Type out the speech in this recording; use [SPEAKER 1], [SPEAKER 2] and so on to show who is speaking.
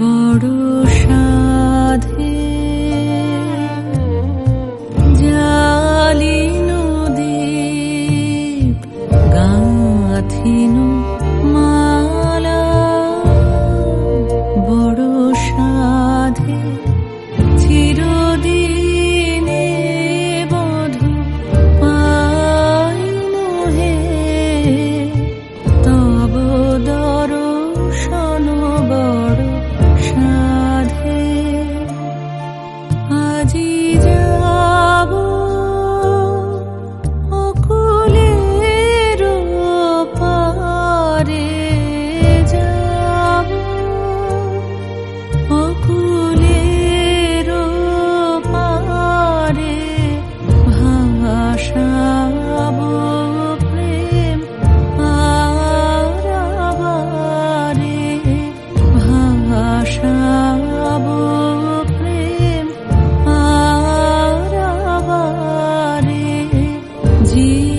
[SPEAKER 1] বড় সাধে জালি নদী গাঁথিনু dia.